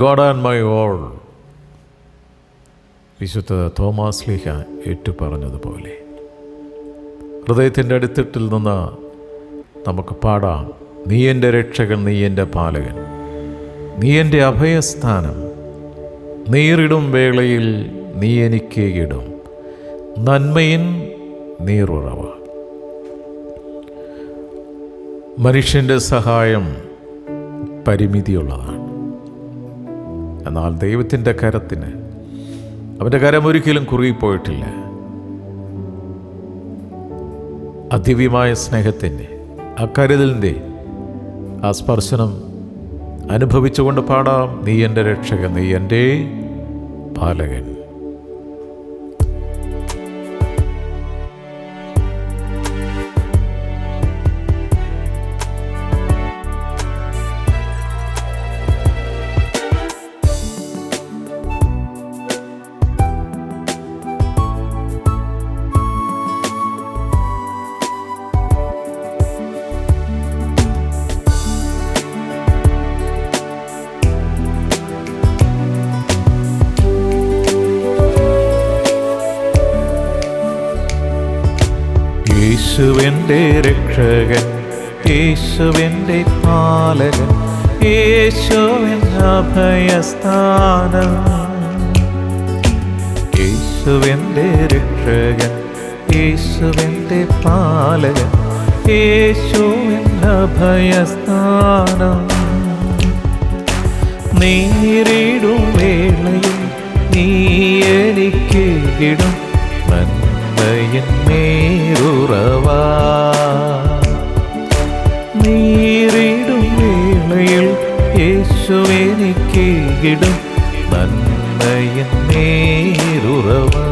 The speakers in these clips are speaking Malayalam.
ഗോഡ് ആൻഡ് മൈ ഓൾ വിശുദ്ധ തോമാസ് ലീഹ ഏറ്റു പറഞ്ഞതുപോലെ ഹൃദയത്തിന്റെ അടിത്തട്ടിൽ നിന്ന് നമുക്ക് പാടാം. നീ എന്റെ രക്ഷകൻ നീ എന്റെ പാലകൻ. നീ എന്റെ അഭയസ്ഥാനം. നീറിടും വേളയിൽ നീ എനിക്ക് ഇടും. നന്മയിൻ നീറുറവ. മനുഷ്യന്റെ സഹായം പരിമിതിയുള്ളതാണ്. എന്നാൽ ദൈവത്തിന്റെ കരത്തിന് അവന്റെ കരം ഒരിക്കലും കുറുകിപ്പോയിട്ടില്ല. അതിവ്യമായ സ്നേഹത്തിന്റെ ആ കരുതലിന്റെ ആ സ്പർശനം അനുഭവിച്ചുകൊണ്ട് പാടാം. നീ എന്റെ രക്ഷകൻ നീ എന്റെ പാലകൻ. യേശുവെന്റെ രക്ഷകൻ യേശുവെന്റെ പാലകൻ യേശുവിൻ അഭയസ്ഥാനം. യേശുവെന്റെ രക്ഷകൻ യേശുവെന്റെ പാലകൻ യേശുവിൻ അഭയസ്ഥാനം. നേരിടും വേളയിൽ നീ എനിക്ക് ഇടും നേരുറവാ നേരിടും വേളയിൽ യേശു എനിക്ക് ഇടും. നന്മയൻ നേരുറവാ.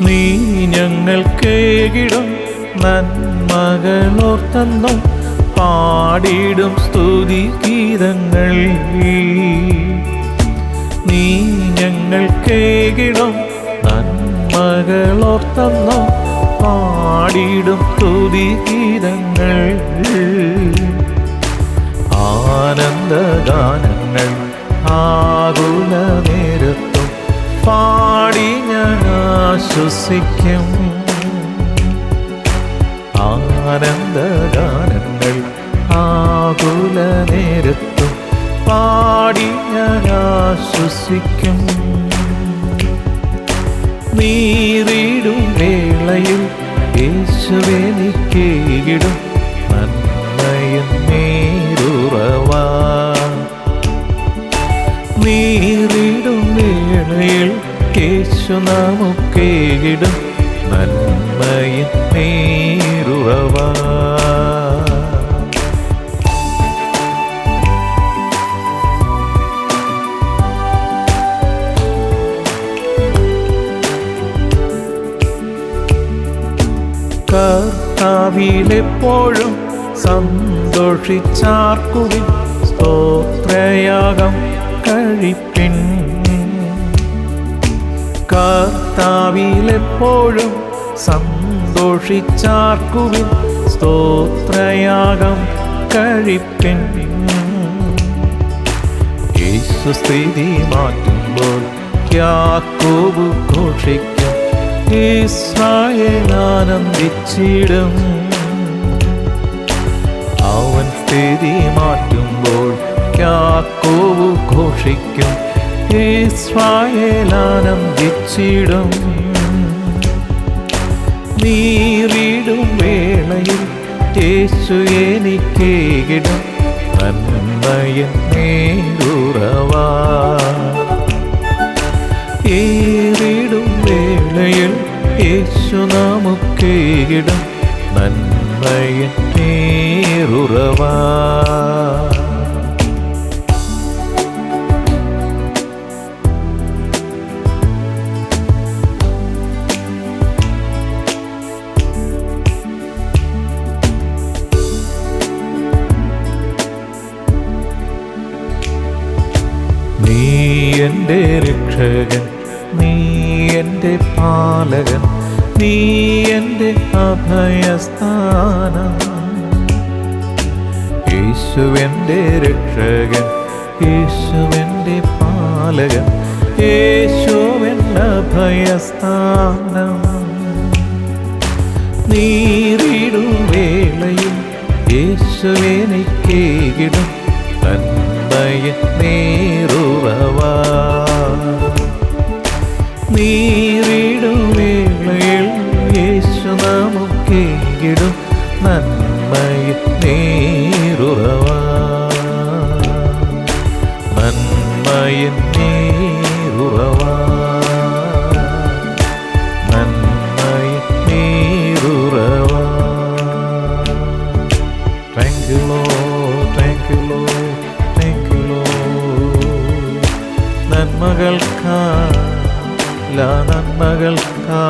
നീ ഞങ്ങൾക്കേകിടും നന്മകളോർത്തെന്നും പാടിടും സ്തുതി ഗീതങ്ങൾ. നീ ഞങ്ങൾക്കേകിടും നന്മകളോർത്തന്നും പാടിടും സ്തുതി ഗീതങ്ങൾ. ആനന്ദഗാനങ്ങൾ ആകുല നേരത്തും പാടി ഞാൻ ആശ്വസിക്കും. ആനന്ദഗാനങ്ങൾ ആകുല നേരത്തും പാടി ഞാൻ ആശ്വസിക്കും വേളയിൽ നന്മയും നേരുറവാ. നീറിടും വേളയിൽ നമുക്കേകിടും കർത്താവിലെപ്പോഴും സന്തോഷിച്ചാർക്കുവിൻ സ്തോത്രയാഗം കഴിപ്പിൻ. കർത്താവിലെപ്പോഴും സന്തോഷിച്ചാർക്കുവിൻ സ്തോത്രയാഗം കഴിപ്പിൻ. യേശു സ്ഥിതി മാറ്റുമ്പോൾ ഘോഷിക്കും. ഇസ്രായേൽ ആനന്ദിച്ചിടും അവൻ സ്ഥിതി മാറ്റുമ്പോൾ ക്യാക്കോവ് ഘോഷിക്കും. ഇസ്രായേൽ ആനന്ദിച്ചിടും നീറിടും വേളയിൽ യേശു എനിക്കേകിടും നന്മയൻ നേരുറവാ ഏറിടും വേളയിൽ യേശു നമുക്കേകിടും നന്മയൻ നേരുറവാ. നീ എന്റെ രക്ഷകൻ നീ എന്റെ പാലകൻ നീ എന്റെ അഭയസ്ഥാനം. യേശുവെന്റെ രക്ഷകൻ യേശുവെന്റെ പാലകൻ യേശുവെന്റെ അഭയസ്ഥാനം. നീറിടും വേളയിൽ യേശുവെനിക്കേകിടും തന്മയ നേറുറവാ. യേശു നന്മയിൽ നന്മയ നന്മയിൽ നന്മയ നേറുറവാ thank you Lord thank you Lord thank you Lord നന്മകൾക്കാ ലാ നന്മകൾക്കാ.